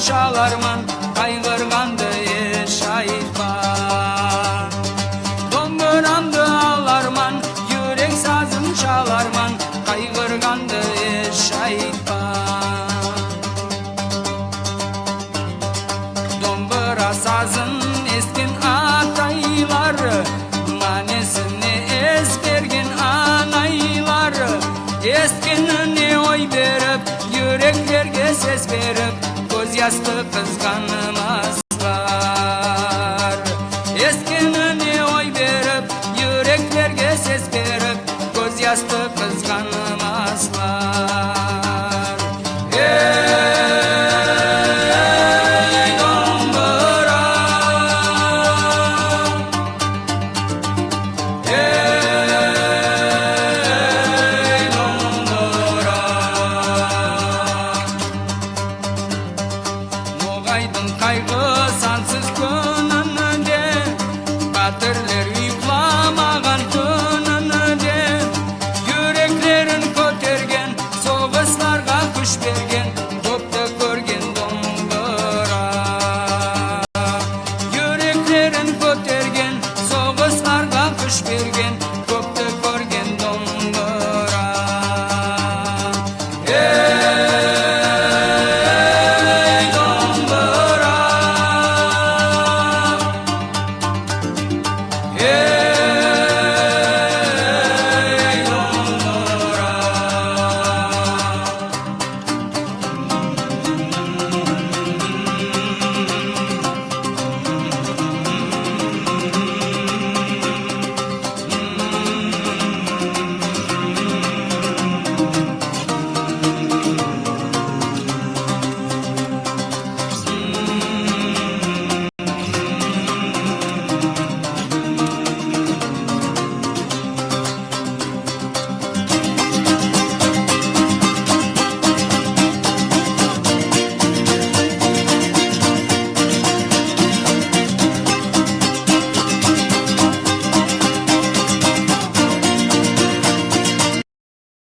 şalarman Kaygırgandı şahitman Dondurandı ağlarman Yürek sazım şalarman Kaygırgandı şahitman Dombura sazın eskin atayları Manesini ezbergin anayları Eskinin purpose gonna kaygı sansız könünde Katırlar uyuklamagan könünde Yüreklerin kötergen soğuslarga kuş bergen. Topta görgen donbıra Yüreklerin kötergen soğuslarga kuş bergen.